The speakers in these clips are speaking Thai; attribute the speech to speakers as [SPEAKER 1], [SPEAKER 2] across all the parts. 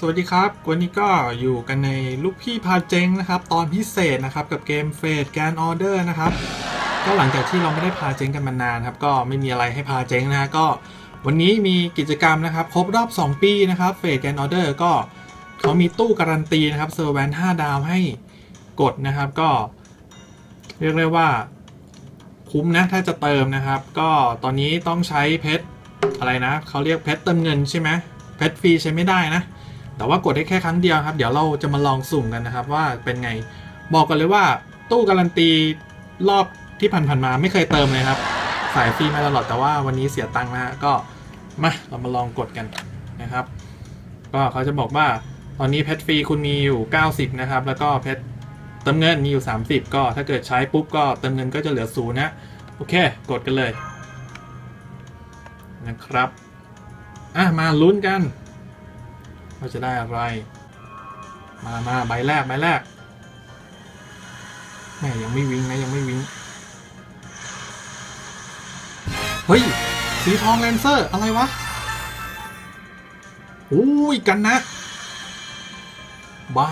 [SPEAKER 1] สวัสดีครับวันนี้ก็อยู่กันในลูกพี่พาเจงนะครับ ตอนพิเศษนะครับกับเกมเฟดแกนออเดอร์นะครับ ก็หลังจากที่เราไม่ได้พาเจงกันมานานครับ ก็ไม่มีอะไรให้พาเจงนะฮะก็วันนี้มีกิจกรรมนะครับ ครบรอบ 2 ปีนะครับเฟดแกนออเดอร์ก็เขามีตู้การันตีนะครับเซอร์แวน5ดาวให้กดนะครับก็ เรียกได้ว่าคุ้มนะถ้าจะเติมนะครับ ก็ตอนนี้ต้องใช้เพชรอะไรนะเขาเรียกเพชรเติมเงินใช่ไหมเพชรฟรีใช้ไม่ได้นะ แต่ว่ากดได้แค่ครั้งเดียวครับ เดี๋ยวเราจะมาลองสุ่มกันนะครับ ว่าเป็นไงบอกกันเลยว่าตู้การันตีรอบที่ผ่านๆมาไม่เคยเติมเลยครับ สายฟรีมาตลอดแต่ว่าวันนี้เสียตังค์นะฮะก็มาเรามาลองกดกันนะครับ ก็เขาจะบอกว่าตอนนี้เพชรฟรีคุณมีอยู่ 90 นะครับ แล้วก็เพชรเติมเงินมีอยู่ 30 ก็ถ้าเกิดใช้ปุ๊บก็เติมเงินก็จะเหลือศูนย์นะโอเค กดกันเลยนะครับ อะมาลุ้นกัน ว่าจะได้อะไร มามาใบแรกใบแรกแม่ยังไม่วิ่งนะ ยังไม่วิ่งเฮ้ย สีทองแลนเซอร์ อะไรวะอุ้ยกันนะ บ้า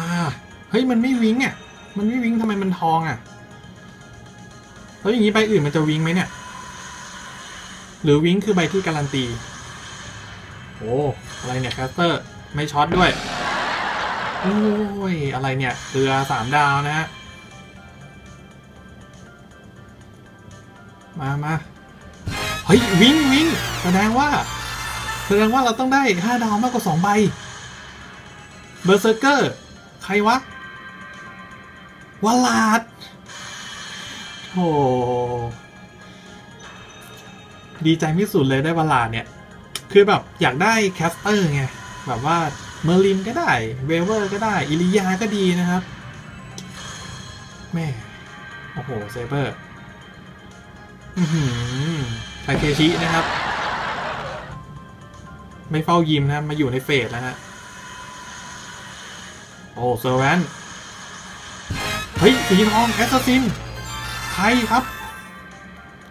[SPEAKER 1] เฮ้ย มันไม่วิ่งอะ มันไม่วิ่งทำไมมันทองอะแล้วอย่างนี้ใบอื่นมันจะวิ่งไหมเนี่ย หรือวิ่งคือใบที่การันตี โอ้ อะไรเนี่ยแคสเตอร์ ไม่ช็อตด้วยโอ้ยอะไรเนี่ยเรือสามดาวนะฮะมามาเฮ้ยวิ่งวิ่งแสดงว่าแสดงว่าเราต้องได้ห้าดาวมากกว่าสองใบเบอร์เซอร์เกอร์ ใครวะวลาดโธ่ดีใจที่สุดเลยได้วลาดเนี่ย คือแบบอยากได้แคสเตอร์ไง แบบว่าเมอร์ลินก็ได้ เวเวอร์ก็ได้ อิลิยาก็ดีนะครับ แม่ โอ้โห เซเบอร์อือหือทาเคชินะครับ ไม่เฝ้ายิมนะ มาอยู่ในเฟสแล้วฮะ โอ้เซอร์แวนเฮ้ย สีทองแอสซัสซิน ใครครับ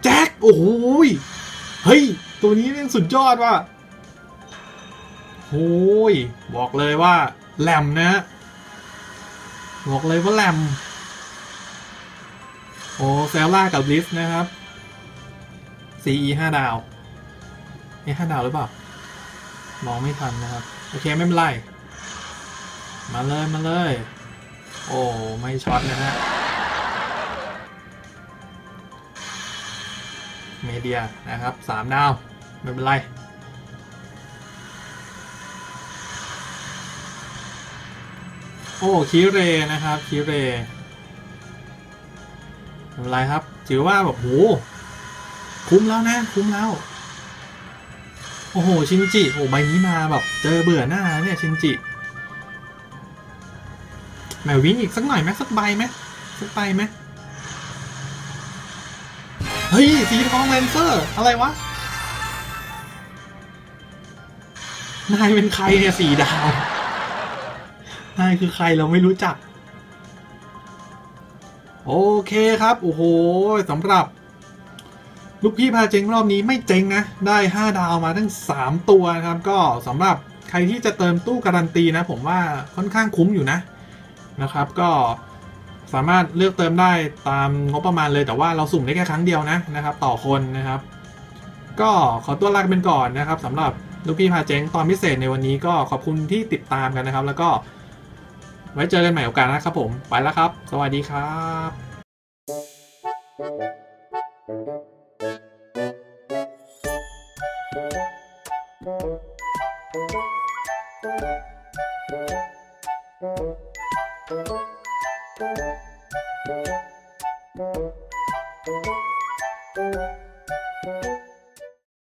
[SPEAKER 1] แจ็ค โอ้โหยเฮ้ย ตัวนี้เนี่ยสุดยอดว่ะ โอ้ยบอกเลยว่าแหลมนะบอกเลยว่าแหลมโอ้เซลล่ากับลิสนะครับ CE ห้าดาวเอห้าดาวหรือเปล่ามองไม่ทันนะครับ โอเคไม่เป็นไร มาเลยมาเลย โอ้ไม่ช็อตนะฮะเมเดียนะครับสามดาว ไม่เป็นไร โอ้คิเรนะครับคิเรไม่เป็นไรครับ ถือว่าแบบโหคุ้มแล้วนะ คุ้มแล้ว โอ้โห ชินจิ โอ้ใบนี้มาแบบ เจอเบื่อหน้าเนี่ยชินจิแมววิ่งอีกสักหน่อยไหมสักใบไหมสักใบไหมเฮ้ย สีทองแลนเซอร์ อะไรวะ นายเป็นใครเนี่ยสีดาว นายคือใครเราไม่รู้จัก โอเคครับ โอ้โหสำหรับ ลูกพี่พาเจ๊งรอบนี้ไม่เจ๊งนะ ได้ 5 ดาวมาทั้ง 3 ตัวนะครับ ก็สำหรับใครที่จะเติมตู้การันตีนะ ผมว่าค่อนข้างคุ้มอยู่นะนะครับ ก็สามารถเลือกเติมได้ตามงบประมาณเลยแต่ว่าเราสุ่มได้แค่ครั้งเดียวนะนะครับ ต่อคนนะครับ ก็ขอตัวลาเป็นก่อนนะครับสำหรับลูกพี่พาเจ๊งตอนพิเศษในวันนี้ก็ขอบคุณที่ติดตามกันนะครับ แล้วก็ ไว้เจอกันใหม่โอกาสนะครับผม ไปแล้วครับ สวัสดีครับ
[SPEAKER 2] Thank you.